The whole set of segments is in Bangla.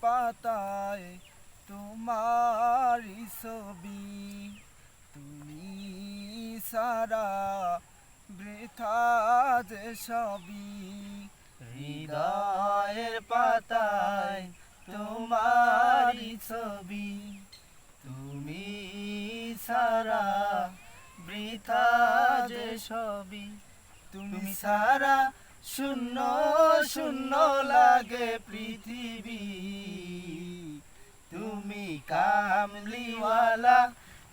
পাতায় তোমার ছবি। তুমি সারা বৃথা যে সবই। হৃদয়ের পাতায় তোমার ছবি। তুমি সারা বৃথা যে সবই। তুমি সারা শূন্য শূন্য লাগে পৃথিবী। কামলিওয়ালা,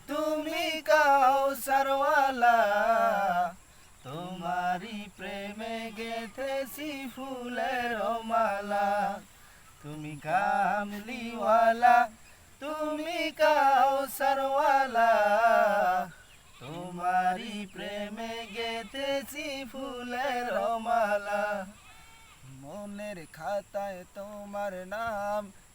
তুমি কাউসারওয়ালা তোমারি প্রেমে গেথেছি ফুলের মালা। তুমি কামলিওয়ালা, তুমি কাউসারওয়ালা তোমারি প্রেমে গেথেছি ফুলের মালা। মনের খাতায় তোমার নাম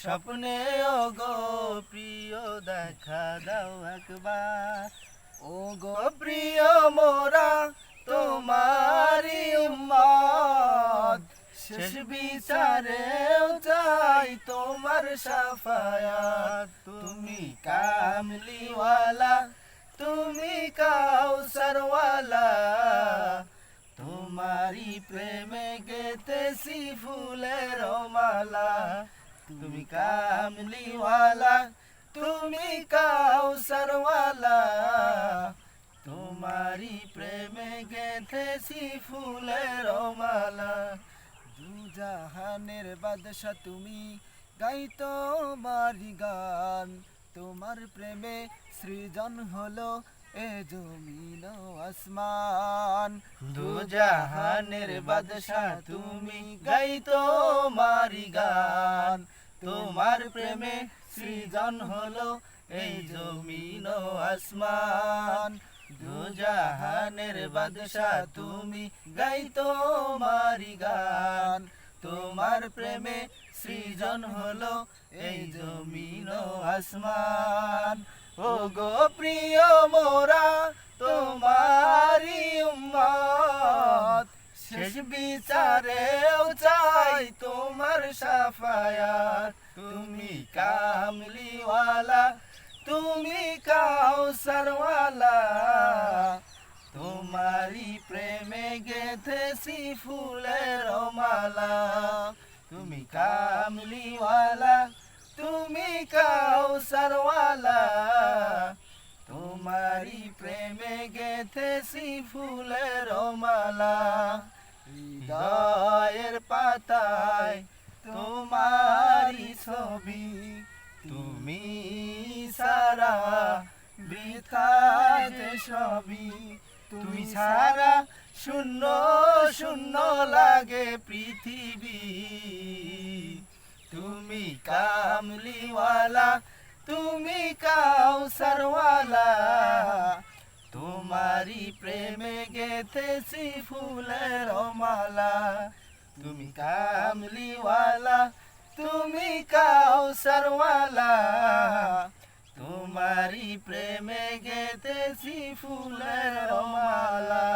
স্বপ্নে গো প্রিয় দেখা দাও একবার। ও গো প্রিয় মোরা তোমারি শেষ বিচারেও চাই তোমার সাফায়াত। তুমি কামলিওয়ালা, তুমি কাউসারওয়ালা। তোমারি প্রেমে গেতেছি ফুলের মালা। তুমি কামলিওয়ালা, তুমি কাউসারওয়ালা তোমারি প্রেমে গেথেছি ফুলের মালা। দু জাহানের বাদশা তুমি গাইতো মারি গান। তোমার প্রেমে সৃজন হলো এ জমিন আসমান। দু জাহানের বাদশা তুমি গাইতো মারি গান। তোমার প্রেমে সৃজন হলো এই জমিন আসমান। দু জাহানের বাদশা তুমি গাইতো মারি গান। তোমার প্রেমে সৃজন হলো এই জমিন আসমান। ও গো প্রিয় মোরা তোমারি শেষ বিচারেও চাই তোমার সাফায়াত। তুমি কামলিওয়ালা, তুমি কাউসারওয়ালা। তোমারি প্রেমে গেথেছি ফুলের মালা। তুমি কামলিওয়ালা, তুমি কাউসারওয়ালা। তোমারি প্রেমে গেথেছি ফুলের মালা। পাতায় তোমারি ছবি, তুমি সারা বৃথা যে সবই, তুমি সারা শূন্য শূন্য লাগে পৃথিবী। তুমি কামলিওয়ালা, তুমি কাউ কাউসারওয়ালা তোমারি প্রেমে গেথেছি ফুলের মালা। তুমি কামলিওয়ালা তুমি কাউসারওয়ালা তোমারি প্রেমে গেতেছি ফুলের মালা